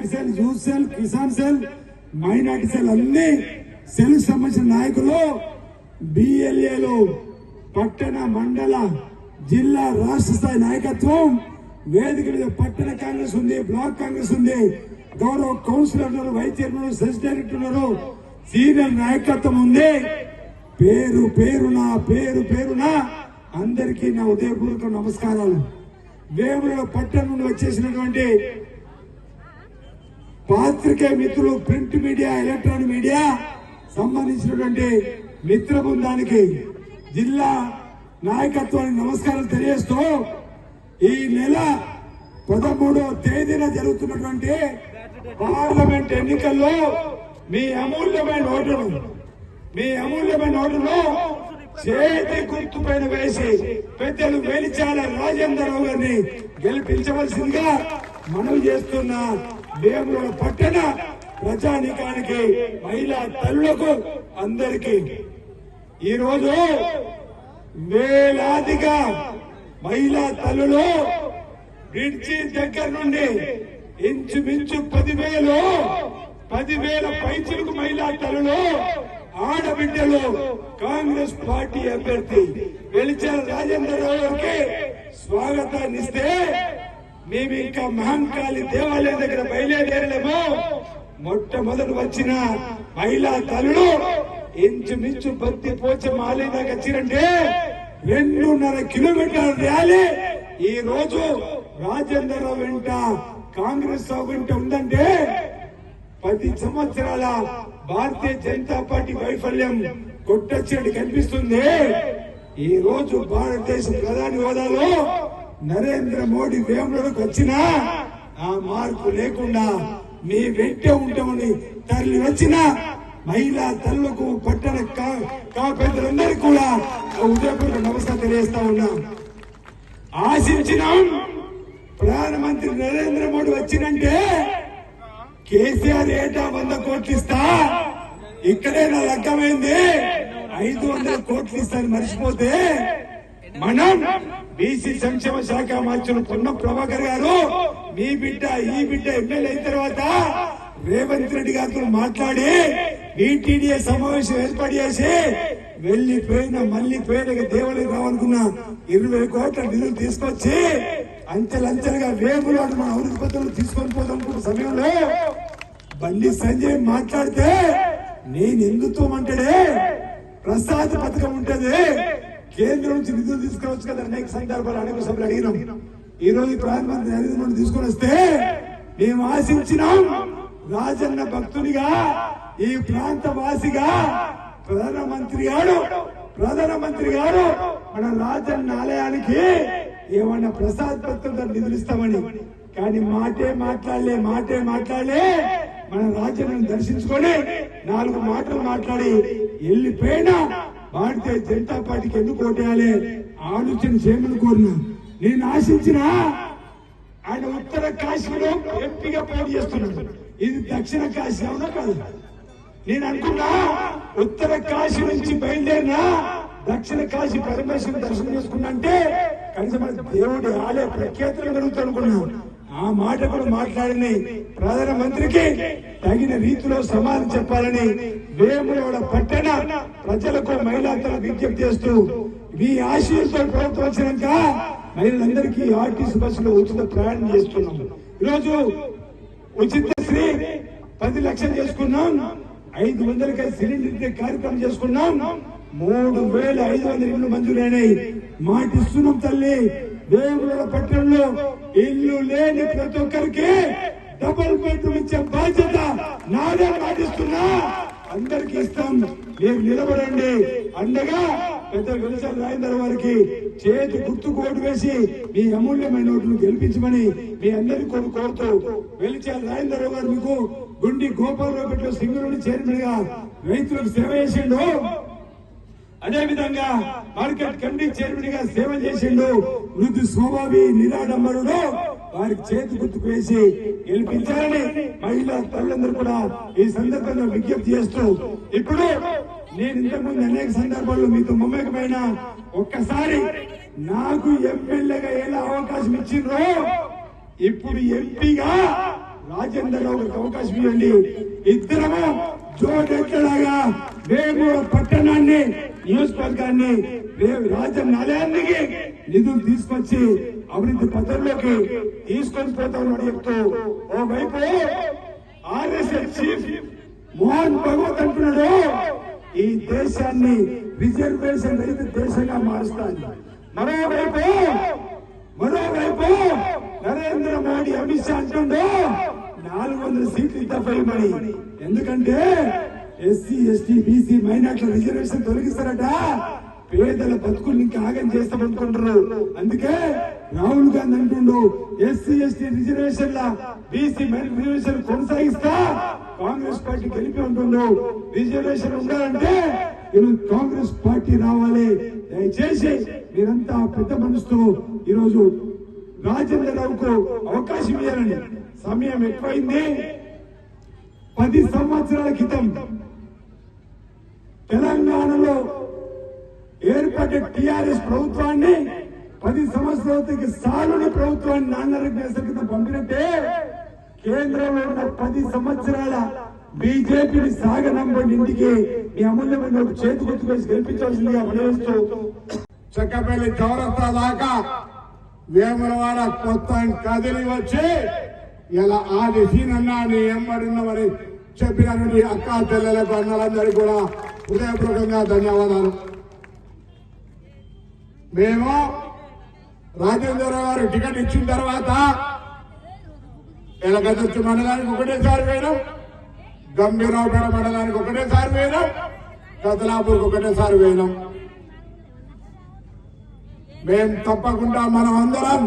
Minority cell youth cell Kisan cell minority cell అన్ని cell సంబంధించిన నాయకులు బిఎల్ఏలు పట్టణ మండల జిల్లా రాష్ట్ర స్థాయి నాయకత్వం వేదిక మీద పట్టణ కాంగ్రెస్ ఉంది బ్లాక్ కాంగ్రెస్ ఉంది. గౌరవ కౌన్సిలర్ ఉన్నారు వైస్ చైర్మన్ సెస్ డైరెక్టర్ ఉన్నారు. సీనియర్ నాయకత్వం ఉంది. పేరు పేరున పేరు పేరున అందరికీ నా ఉదయపూర్వక నమస్కారాలు. వేముల పట్టణం నుండి వచ్చేసినటువంటి పాత్రికే మిత్రులు ప్రింట్ మీడియా ఎలక్ట్రానిక్ మీడియా సంబంధించినటువంటి మిత్ర బృందానికి జిల్లా నాయకత్వానికి నమస్కారం తెలియజేస్తూ ఈ నెల పదమూడవ తేదీన జరుగుతున్నటువంటి పార్లమెంట్ ఎన్నికల్లో మీ అమూల్యమైన ఓటును మీ అమూల్యమైన ఓటును చేతి గుర్తు పైన వేసి పెద్దలు వేలిచాల రాజేంద్రరావు గారిని గెలిపించవలసిందిగా మనవి చేస్తున్నా వేముల పట్టణ ప్రజానికానికి మహిళా తల్లులకు అందరికీ. ఈరోజు వేలాదిగా మహిళా తల్లులు బ్రిడ్జి దగ్గర నుండి ఇంచుమించు పదివేలు పదివేల పైచులకు మహిళా తల్లులు ఆడబిడ్డలు కాంగ్రెస్ పార్టీ అభ్యర్థి వెలిచాల రాజేంద్రరావు గారికి స్వాగతాన్నిస్తే మేము ఇంకా మహంకాళి దేవాలయం దగ్గర బయలుదేరలేము. మొట్టమొదటి వచ్చిన మహిళా తల్లులు ఇంచుమించు బత్తి పోచం ఆలయం దాకా వచ్చిరంటే రెండున్నర కిలోమీటర్ల ర్యాలీ. ఈ రోజు రాజేంద్రరావు వెంట కాంగ్రెస్ వెంట ఉందంటే పది సంవత్సరాల భారతీయ జనతా పార్టీ వైఫల్యం కొట్టొచ్చినట్టు కనిపిస్తుంది. ఈ రోజు భారతదేశ ప్రధాని హోదాలో నరేంద్ర మోడీ వేములకు వచ్చినా ఆ మార్పు లేకుండా మీ వెంటే ఉంటామని తరలి వచ్చిన మహిళా తల్లులకు పట్టణ కా- కూడా ఉదయపూర్వక నమస్కారం తెలియజేస్తా ఉన్నా. ఆశించినాం ప్రధానమంత్రి నరేంద్ర మోడీ వచ్చినంటే కేసీఆర్ ఏటా వంద కోట్లు ఇస్తా? ఇక్కడే నా లగ్గమైంది. ఐదు వందల కోట్లు ఇస్తాను మర్చిపోతే మనం బీసీ సంక్షేమ శాఖ మార్చిన పొన్న ప్రభాకర్ గారు మీ బిడ్డ ఈ బిడ్డ ఎమ్మెల్యే అయిన తర్వాత రేవంత్ రెడ్డి గారితో మాట్లాడి బీటీడీఏ సమావేశం ఏర్పాటు చేసి వెళ్ళిపోయిన మళ్ళీ పోయిన దేవుడికి రావాలనుకున్న ఇరవై కోట్ల నిధులు తీసుకొచ్చి అంచెలంచెలుగా వేపులాడు మన అభివృద్ధి పత్రులు తీసుకొని పోదాం సమయంలో బండి సంజయ్ మాట్లాడితే నేను ఎందుతో అంటాడే ప్రసాద పథకం ఉంటది. కేంద్రం నుంచి నిధులు తీసుకోవచ్చు కదా అనేక సందర్భాలు అనేక సభలు అడిగినాం. ఈ రోజు ప్రధానమంత్రి నరేంద్ర మోడీ తీసుకొని వస్తే మేము ఆశించినాం రాజన్న భక్తునిగా ఈ ప్రాంత వాసిగా ప్రధానమంత్రి గారు ప్రధానమంత్రి గారు మన రాజన్న ఆలయానికి ఏమన్నా ప్రసాద్ భక్తులతో నిధులు ఇస్తామని. కానీ మాటే మాట్లాడలే మాటే మాట్లాడలే. మన రాజ్యాన్ని దర్శించుకొని నాలుగు మాటలు మాట్లాడి వెళ్ళిపోయినా భారతీయ జనతా పార్టీకి ఎందుకు ఓటేయాలి? ఆలోచన చేయమని కోరినా. నేను ఆశించిన ఆయన ఉత్తర కాశీలో ఎంపీగా పోటీ చేస్తున్నాడు. ఇది దక్షిణ కాశీ అవునా కాదు? నేను అనుకున్నా ఉత్తర కాశీ నుంచి బయలుదేరినా దక్షిణ కాశీ పరమేశ్వరుని దర్శనం చేసుకున్నా అంటే కనీసం దేవుడి ఆలయ ప్రఖ్యాతులు పెరుగుతాయి అనుకున్నాను. ఆ మాట కూడా మాట్లాడిన ప్రధానమంత్రికి తగిన రీతిలో సమాధానం చెప్పాలని వేములవాడ పట్టణ ప్రజలకు మహిళలందరూ విజ్ఞప్తి చేస్తూ మీ ఆశీస్సుతో ప్రభుత్వం వచ్చినాక మహిళలందరికీ ఆర్టీసీ బస్సులో ఉచిత ప్రయాణం చేస్తున్నాం. ఈరోజు ఉచిత శ్రీ పది లక్షలు చేసుకున్నాం ఐదు వందలకి సిలిండర్ ఇచ్చే కార్యక్రమం చేసుకున్నాం మూడు వేల ఐదు వందల ఇళ్ళు మంజూరైనాయి మాటిస్తున్నాం తల్లి వేముల పట్టణంలో ఇల్లు లేని ప్రతి ఒక్కరికి డబుల్ బెడ్రూమ్ ఇచ్చే బాధ్యత నాదే పాటిస్తున్నా. అందరికి ఇస్తాం. మీరు నిలబడండి. అండగా పెద్ద వెలిసాల రాజేందర్ వారికి చేతి గుర్తుకు ఓటు వేసి మీ అమూల్యమైన ఓటును గెలిపించమని మీ అందరి కోరు కోరుతూ వెలిచాల రాజేందర్ గారు మీకు గుండి గోపాలరావు పెట్టిన సింగరుని చైర్మన్గా రైతులకు సేవ చేసిండు. అదే విధంగా మార్కెట్ కమిటీ చైర్మన్గా సేవ చేసిండు వృద్ధి స్వభావి నిరాడంబరుడు. వారికి చేతి గుర్తుకు వేసి గెలిపించాలని మహిళా తల్లిదండ్రులు కూడా ఈ సందర్భంగా విజ్ఞప్తి చేస్తూ ఇప్పుడు నేను ఇంతకుముందు అనేక సందర్భాల్లో మీతో మమేకమైన ఒక్కసారి నాకు ఎమ్మెల్యేగా ఎలా అవకాశం ఇచ్చిండ్రో ఇప్పుడు ఎంపీగా రాజేందర్ రావు గారికి అవకాశం ఇవ్వండి. ఇద్దరము జోడెట్లాగా వేమూర పట్టణాన్ని నియోజకవర్గాన్ని రేపు రాజ్యం నిలయానికి నిధులు తీసుకొచ్చి అభివృద్ధి పథంలోకి తీసుకొని పోతామని చెప్తూ ఓవైపు ఆర్ఎస్ఎస్ చీఫ్ మోహన్ భగవత్ అంటున్నాడు ఈ దేశాన్ని రిజర్వేషన్ రహిత దేశంగా మారుస్తాను మరోవైపు మరోవైపు నరేంద్ర మోడీ అమిత్ షా అంటుండో నాలుగు వందల సీట్లు తప్పమని ఎందుకంటే ఎస్సీ ఎస్టీ బీసీ మైనార్టీల రిజర్వేషన్ తొలగిస్తారట. పేదల బతుకులు ఇంకా ఆగం చేస్తామనుకుంటున్నారు. అందుకే రాహుల్ గాంధీ అంటుండు ఎస్సీ ఎస్టీ రిజర్వేషన్ల బీసీ రిజర్వేషన్ కొనసాగిస్తా. కాంగ్రెస్ పార్టీ గెలిపి ఉంటుండు రిజర్వేషన్ ఉండాలంటే ఈరోజు కాంగ్రెస్ పార్టీ రావాలి. దయచేసి మీరంతా పెద్ద మనసుతో ఈరోజు రాజేంద్ర రావుకు అవకాశం ఇవ్వాలని సమయం ఎక్కువైంది. పది సంవత్సరాల క్రితం తెలంగాణలో ఏర్పడ్డ టిఆర్ఎస్ ప్రభుత్వాన్ని పది సంవత్సరాలకి సాలుని ప్రభుత్వాన్ని నాన్నరికి కింద పంపినట్టే కేంద్రంలో ఉన్న పది సంవత్సరాల బీజేపీని సాగనంపండి ఇంటికి మీ అమూల్యమైన చేతి గుర్తు గెలిపించాల్సిందిగా మనవిస్తూ చెక్కపల్లి చౌరస్తా దాకా వేములవాడ కొత్త కదిలి వచ్చి ఇలా ఆది సీనన్నా నీ ఎంబడిన్నవని చెప్పినటువంటి అక్క చెల్లెలకు అన్నలందరికీ కూడా హృదయపూర్వకంగా ధన్యవాదాలు. మేము రాజేంద్ర గారు టికెట్ ఇచ్చిన తర్వాత ఎలగదొచ్చు మండలానికి ఒకటేసారి వేయడం గంభీరావుపేట మండలానికి ఒకటేసారి వేయడం కదలాపూర్కి ఒకటేసారి వేయడం మేం తప్పకుండా మనం అందరం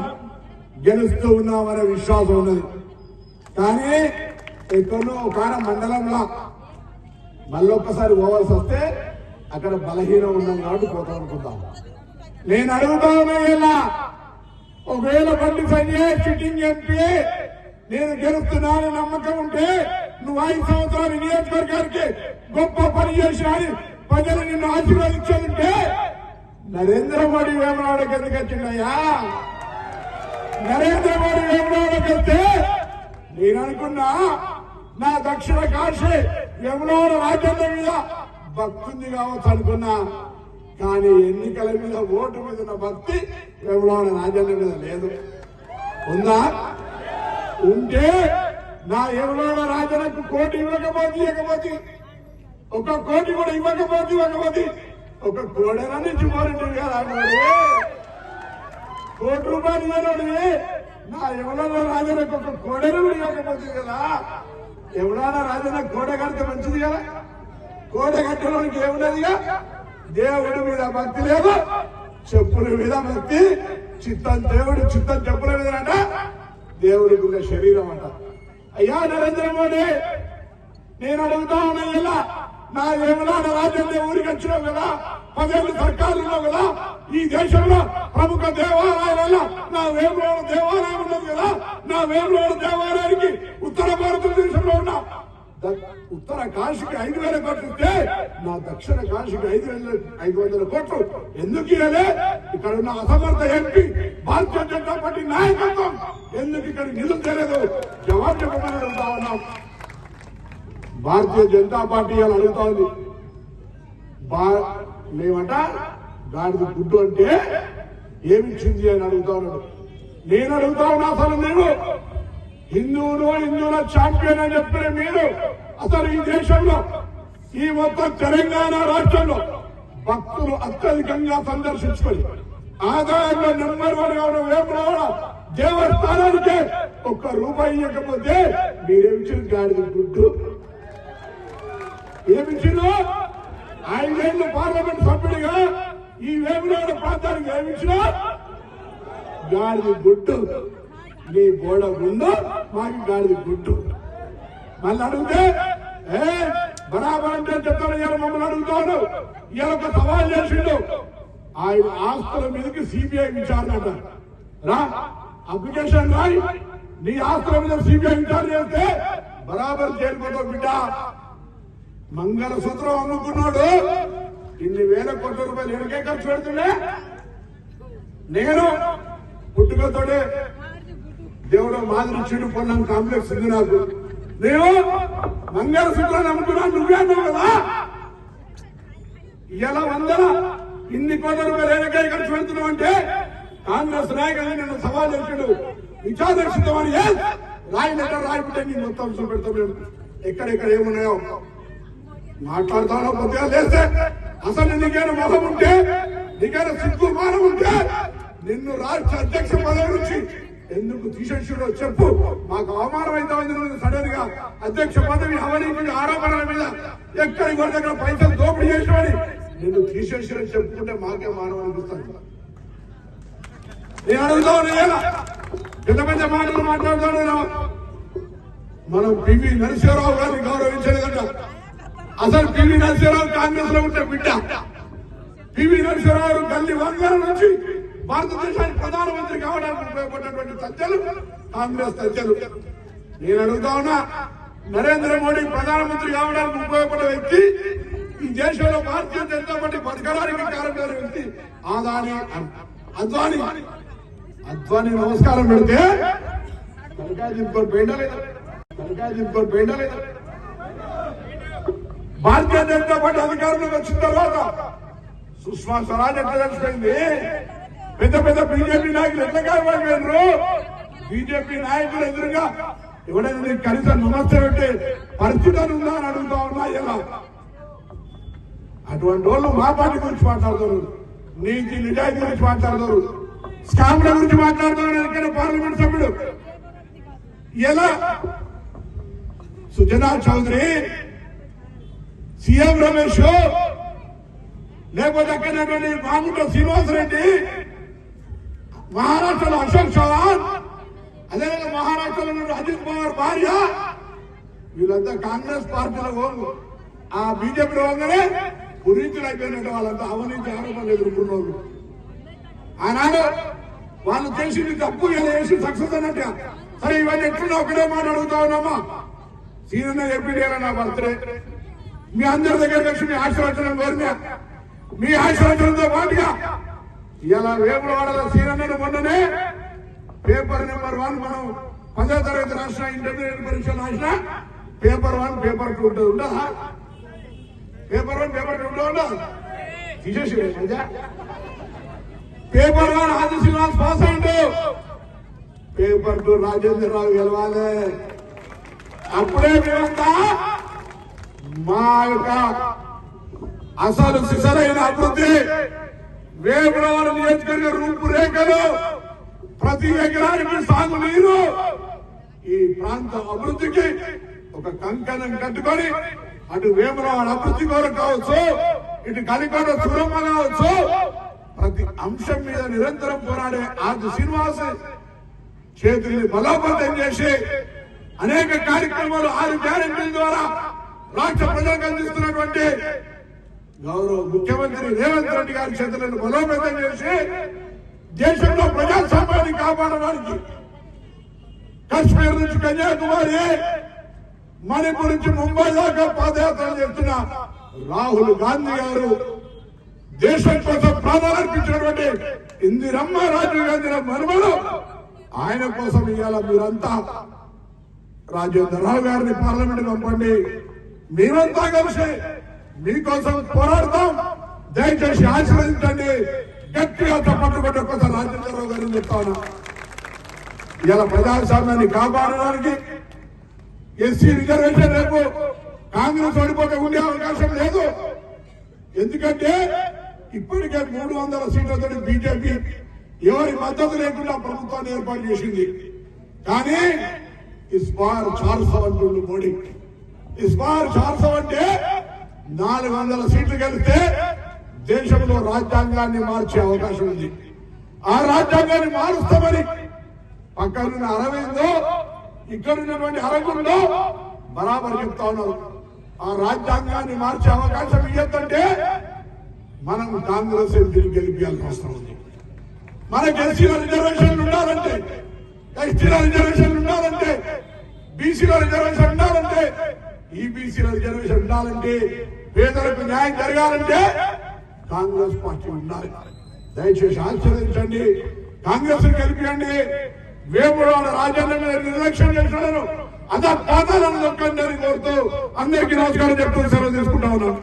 గెలుస్తూ ఉన్నామనే విశ్వాసం ఉన్నది. కానీ ఎక్కడో ఒక మండలంలో మళ్ళొక్కసారి పోవాల్సి వస్తే అక్కడ బలహీనం ఉన్నాం కాబట్టి పోతాం అనుకుందాం. నేను అడుగుతా ఇలా ఒకవేళ బండి సంజయ్ సిట్టింగ్ ఎంపీ నేను గెలుస్తున్నాను నమ్మకం ఉంటే నువ్వు ఐదు సంవత్సరాలు నియోజకవర్గానికి గొప్ప పని చేసినాని ప్రజలు నిన్ను ఆశీర్వదించాలంటే నరేంద్ర మోడీ వేమనాడకి ఎందుకు వచ్చిందయ్యా నరేంద్ర మోడీ వేమనాడకి వస్తే నేను అనుకున్నా నా దక్షిణ కాశీ యమునోడ రాజ్యాంగం మీద భక్తుంది కావచ్చు అనుకున్నా కానీ ఎన్నికల మీద ఓటు మీద ఉన్న భక్తి యమునోడ రాజ్యాంగం మీద లేదు. ఉందా? ఉంటే నా యమునోడ రాజనకు కోటి ఇవ్వకపోతే ఇవ్వకపోతే ఒక కోటి కూడా ఇవ్వకపోతే ఇవ్వకపోతే ఒక కోడెల నుంచి మోరింటి కదా అన్నాడు కోటి రూపాయలు నా ఎవరో రాజనకు ఒక కోడెను కూడా ఇవ్వకపోతే కదా? ఎవడానా రాజన్న కోడ కడితే మంచిది కదా? కోడ కట్టడానికి ఏమున్నదిగా దేవుడి మీద భక్తి లేదు చెప్పుల మీద భక్తి చిత్తం దేవుడు చిత్తం చెప్పుల మీద అంట దేవుడికి ఉన్న శరీరం అంట. అయ్యా నరేంద్ర మోడీ నేను అడుగుతా ఉన్నా ఇలా నా ఏమన్నా నా రాజ్యంలో ఊరికి వచ్చినావు కదా? పదేళ్ళు సర్కారులో కదా ఈ దేశంలో ప్రముఖ దేవాలయాల నా వేములోడ దేవాలయం ఉన్నది కదా నా వేములోడ దేవాలయానికి ఉత్తర భారతదేశంలో ఉన్న ఉత్తర కాశీకి ఐదు వేల కోట్లు ఇస్తే నా దక్షిణ కాశీకి ఐదు వేల ఐదు వందల కోట్లు. ఎందుకు ఇవ్వలే ఇక్కడ ఉన్న అసమర్థ ఎంపీ భారతీయ జనతా పార్టీ నాయకత్వం. ఎందుకు ఇక్కడ నిధులు తెలియదు జవాబు చెప్పమని అడుగుతా ఉన్నాం. భారతీయ జనతా పార్టీ అడుగుతా ఉంది. మేమంట దానికి గుడ్డు అంటే ఏమిచ్చింది అని అడుగుతా ఉన్నాడు నేను అడుగుతా ఉన్నా అసలు నేను హిందువులు హిందువుల ఛాంపియన్ అని చెప్పిన మీరు అసలు ఈ దేశంలో ఈ మొత్తం తెలంగాణ రాష్ట్రంలో భక్తులు అత్యధికంగా సందర్శించుకొని ఆదాయంలో నెంబర్ వన్గా ఉన్న దేవస్థానానికి ఒక్క రూపాయి ఇవ్వకపోతే మీరేమిచ్చిన గాడిద గుడ్డు ఏమిచ్చిందో ఐదేళ్ళు పార్లమెంట్ సభ్యుడిగా ఈ వేమునాడ ప్రాంతానికి ఏమిచ్చినా గాడిది గుడ్డు. నీ గోడ గుండు మాకు గాడిది గుడ్డు. మళ్ళీ అడిగితే ఏ బరాబర్ అంటే చెప్తాను ఇలా మమ్మల్ని అడుగుతాను ఇలా ఒక సవాల్ చేసిండు. ఆయన ఆస్తుల మీదకి సిబిఐ విచారణ అంటారు. రా అప్లికేషన్ రాయి. నీ ఆస్తుల మీద సిబిఐ విచారణ చేస్తే బరాబర్ చేరిపోతావు బిడ్డ. మంగళసూత్రం అమ్ముకున్నాడు. ఇన్ని వేల కోట్ల రూపాయలు ఎనకే ఖర్చు పెడుతుండే. నేను పుట్టుకతోనే దేవుడు మాదిరిచ్చుడు పొన్నం కాంప్లెక్స్ ఉంది నాకు. నేను మంగళసూత్రాన్ని అమ్ముకున్నాను. నువ్వే అన్నావు కదా? ఇలా వందల ఇన్ని కోట్ల రూపాయలు ఏనకాయ ఖర్చు పెడుతున్నావు అంటే కాంగ్రెస్ నాయకులు నిన్ను సవాల్ చేసాడు. విచారక్షితమని రాయి లెటర్ రాయిపుట్టే నీ మొత్తం అంశం పెడతాం ఎక్కడెక్కడ ఏమున్నాయో మాట్లాడతానో కొద్దిగా లేస్తే అసలు నీకేనా మొహం ఉంటే? నీకేనా సిగ్గు మానం ఉంటే? నిన్ను రాష్ట్ర అధ్యక్ష పదవి నుంచి ఎందుకు తీసేసిడో చెప్పు. మాకు అవమానం అయితే సడన్గా అధ్యక్ష పదవి అవినీతి ఆరోపణల మీద ఎక్కడి కూడా దగ్గర పైసలు దోపిడీ చేసామని నిన్ను తీసేసాడని చెప్పుకుంటే మాకే మానవ అనిపిస్తాను నేను అడుగుతా పెద్ద పెద్ద మాటలు మాట్లాడుతాను మనం పివి నరసింహరావు గారిని గౌరవించలేదట. అసలు పివి నరసింహరావు కాంగ్రెస్లో ఉంటే బిడ్డ. పివి నరసింహరావు గల్లి వర్గాల నుంచి భారతదేశానికి ప్రధానమంత్రి కావడానికి ఉపయోగపడినటువంటి సత్యలు కాంగ్రెస్ సత్యలు నేను అడుగుతా ఉన్నా నరేంద్ర మోడీ ప్రధానమంత్రి కావడానికి ఉపయోగపడే వ్యక్తి ఈ దేశంలో భారతీయ జనతా పార్టీ బతకడానికి కారణమైన వ్యక్తి ఆదాని అద్వాని. అద్వాని నమస్కారం పెడితే తలకాయ దింపుకొని పోయిండలేదు తలకాయ దింపుకొని పోయిండలేదు భారతీయ జనతా పార్టీ అధికారంలోకి వచ్చిన తర్వాత సుష్మా స్వరాజ్ ఎట్లా తెలిసిపోయింది? పెద్ద పెద్ద బీజేపీ నాయకులు ఎట్లా కాపాడిపోయినారు? బీజేపీ నాయకులు ఎదురుగా ఎవడైనా నీకు కనీసం నమస్తే పెట్టే పరిస్థితి ఉందా అని అడుగుతా ఉన్నా ఇలా. అటువంటి వాళ్ళు మా పార్టీ గురించి మాట్లాడతారు. నీతి నిజాయితీ గురించి మాట్లాడతారు. స్కామ్ల గురించి మాట్లాడతారు ఎక్కడ పార్లమెంట్ సభ్యుడు? ఎలా? సుజనా చౌదరి సీఎం రమేష్ లేకపోతే అక్కడ మామూలు శ్రీనివాసరెడ్డి మహారాష్ట్రలో అశోక్ చౌహాన్ అదేవిధంగా మహారాష్ట్రలో ఉన్న అజిత్ పవార్ భార్య వీళ్ళంతా కాంగ్రెస్ పార్టీలో పోను ఆ బీజేపీ పోగానే గురించులు అయిపోయినట్టు వాళ్ళంతా అవినీతి ఆరోపణలు ఎదుర్కొన్నారు ఆనాడు వాళ్ళు చేసింది తప్పు ఇలా చేసి సక్సెస్ అన్నట్టు సరే ఇవన్నీ ఎట్లున్నా ఒకటే మాట అడుగుతా ఉన్నామా? సీనియర్ చెప్పింది నా బర్త్డే. మీ అందరి దగ్గర నుంచి మీ ఆశీర్వచనం కోరినా మీ ఆశీర్వచనంతో పాటుగా ఇలా వేములవాడలో సీనన్నను మొన్ననే. పేపర్ నెంబర్ వన్ మనం పదో తరగతి రాసిన ఇంటర్మీడియట్ పరీక్ష రాసిన. పేపర్ వన్ పేపర్ టూ ఉంటుంది ఉండదా? పేపర్ వన్ పేపర్ టూ ఉంటుంది ఉండదు? తీసేసి paper one Adi Srinivas pass అయ్యిండు. పేపర్ టూ రాజేంద్రరావు గెలవాలి. అప్పుడే మేమంతా మా యొక్క అసలు సిసరైన అభివృద్ధి వేపురవాడ నియోజకవర్గ రూపురేఖలు ప్రతి ఎకరానికి సాగు నీరు ఈ ప్రాంత అభివృద్ధికి ఒక కంకణం కట్టుకొని అటు వేములవాడ అభివృద్ధి కొరకు కావచ్చు ఇటు కలికొండ సురమ్మ కావచ్చు ప్రతి అంశం మీద నిరంతరం పోరాడే ఆది శ్రీనివాస్ చేతుల్ని బలోపేతం చేసి అనేక కార్యక్రమాలు ఆరు గ్యారెంటీల ద్వారా రాష్ట్ర ప్రజలకు అందిస్తున్నటువంటి గౌరవ ముఖ్యమంత్రి రేవంత్ రెడ్డి గారి చేతులను బలోపేతం చేసి దేశంలో ప్రజాస్వామ్యాన్ని కాపాడడానికి కాశ్మీర్ నుంచి కన్యాకుమారి మణిపూర్ నుంచి ముంబై దాకా పాదయాత్ర చేస్తున్న రాహుల్ గాంధీ గారు దేశం కోసం ప్రాణాలు అర్పించినటువంటి ఇందిరమ్మ రాజీవ్ గాంధీ మనుమలు ఆయన కోసం ఇవాళ మీరంతా. రాజేంద్ర రావు గారిని పార్లమెంట్ పంపండి. మేమంతా కలిసి మీకోసం పోరాడతాం. దయచేసి ఆశీర్వదించండి. గట్టిగా చప్పట్లు కొట్టి ఒక్కసారి రాజేంద్రరావు గారిని చెప్తాను. ఇలా ప్రజాస్వామ్యాన్ని కాపాడడానికి ఎస్సీ రిజర్వేషన్ రేపు కాంగ్రెస్ ఓడిపోతే ఉండే అవకాశం లేదు. ఎందుకంటే ఇప్పటికే మూడు వందల సీట్లతో బీజేపీ ఎవరి మద్దతు లేకుండా ప్రభుత్వాన్ని ఏర్పాటు చేసింది. కానీ ఇస్ బార్ చార్ అంటుండు మోడీ. ఇస్ బార్ అంటే నాలుగు వందల సీట్లు గెలిస్తే దేశంలో రాజ్యాంగాన్ని మార్చే అవకాశం ఉంది. ఆ రాజ్యాంగాన్ని మారుస్తామని పక్కనున్న అరవిందో ఇక్కడ ఉన్నటువంటి అరగుండో బరాబర్ చెప్తా ఉన్నారు. ఆ రాజ్యాంగాన్ని మార్చే అవకాశం ఇవ్వద్దంటే మనం కాంగ్రెస్ ఎంపీలు గెలిపించాల్సిన అవసరం ఉంది. మన గెలిచిన రిజర్వేషన్లు ఉండాలంటే ఎస్టీల రిజర్వేషన్లు ఉండాలంటే బీసీల రిజర్వేషన్ ఉండాలంటే ఈబీసీల రిజర్వేషన్ ఉండాలంటే పేదలకు న్యాయం జరగాలంటే కాంగ్రెస్ పార్టీ ఉండాలి. దయచేసి ఆశీర్వదించండి కాంగ్రెస్ గెలిపియండి. వేములవాడ రాజ్యాంగం మీద నిర్లక్ష్యం చేస్తున్నాను అదే పాతాలను దొక్కండి కోరుతూ అందరికీ నమస్కారం చెప్తూ సెలవు తీసుకుంటా ఉన్నాను.